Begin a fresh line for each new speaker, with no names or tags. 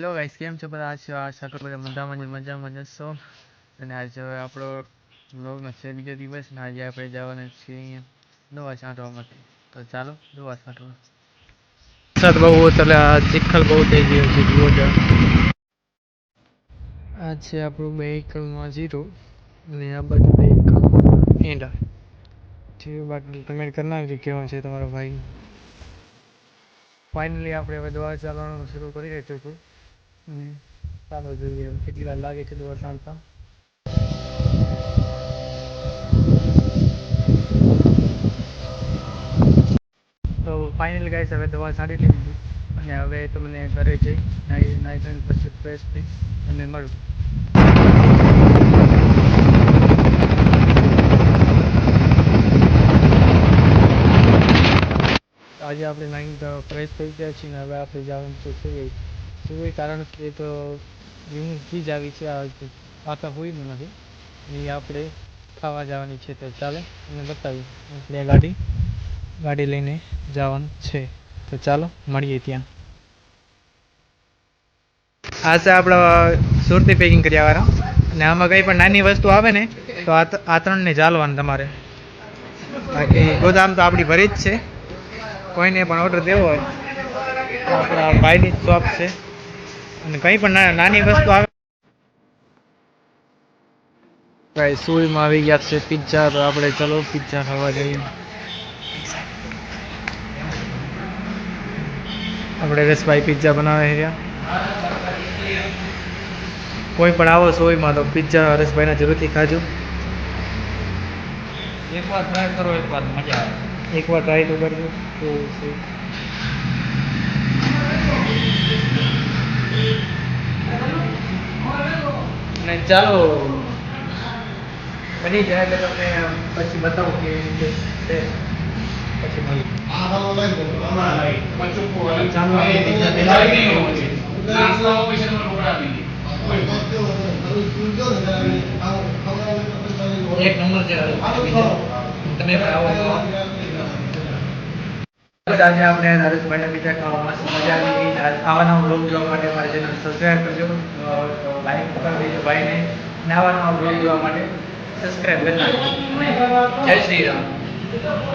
Hello guys, કેમ છો બધા? આશા આશા કરું બધા મજામાં મજામાં જશો અને આજે હવે આપણો બ્લોગનો છે બીજો દિવસ ને આજે આપણે જવાના છીએ અહીંયા દવા છાંટવા માટે તો ચાલો દવા છાંટવા વરસાદ બહુ એટલે ચીખલ બહુ થઈ ગયો છે, જુઓ આ છે આપણું એકરમાં જીરો અને આ બાજુ બે એકરમાં ઈંડા જે બાકી કમેન્ટ કરનાર નાખજો કેવો છે તમારો ભાઈ ફાઇનલી આપણે હવે દવા ચાલવાનું શરૂ કરી રહ્યો છું. ચાલો જોઈએ કેટલી વાર લાગે છે દવા ચાલતા તો. ફાઇનલ ગાઈસ હવે દવા છાંટી લીધી. અને હવે તમને ઘરે જઈ, નાઈ નાઈ ધોઈને પછી ફ્રેશ થઈ અને મળું. આજે આપણે નાઈન ફ્રેશ થઈ ગયા છીએ ને હવે આપણે જવાનું છે કારણ કે તો થી જ આવી છે, આ તો હોઈનું નથી. એ આપણે ખાવા જવાની છે તો ચાલો અને બતાવી આપણે ગાડી ગાડી લઈને જવાનું છે. તો ચાલો, મળીએ ત્યાં. આ છે આપણા સુરતી પેકિંગ કર્યા વાળા અને આમાં કંઈ પણ નાની વસ્તુ આવે ને, તો આ ત્રણ ને ચાલવાનું તમારે. બાકી ગોદામ તો આપણી ભરી જ છે. કોઈને પણ ઓર્ડર દેવો હોય આપણા ભાઈની શોપ છે. અને કંઈ પણ નાની વસ્તુ આવે. ભાઈ સુઈમાં આવી ગયા છે પિઝા તો આપણે ચલો પિઝા ખાવા જઈએ. આપણે રસભાઈ પિઝા બનાવે છે. કોઈ પણ આવો સોયમાં તો પિઝા હરેશભાઈના જરૂરથી ખાજો.
એકવાર ટ્રાય કરો એકવાર મજા આવે.
એકવાર ટ્રાય તો કરજો. કેવું અને ચાલો બની જાય એટલે તમને પછી બતાવું કે પછી લઈએ.
એક નંબર છે તમે આવો
આજે આપણે નરેશભાઈને બીજા મસ્ત મજા આવી ગઈ? આ- બ્લોગ જોવા માટે મારે ચેનલ સબસ્ક્રાઈબ કરજો. લાઈક કરી દેજો ભાઈને. ને આવા નવા બ્લોગ જોવા માટે સબસ્ક્રાઈબ કરી નાખજો.
જય શ્રી રામ.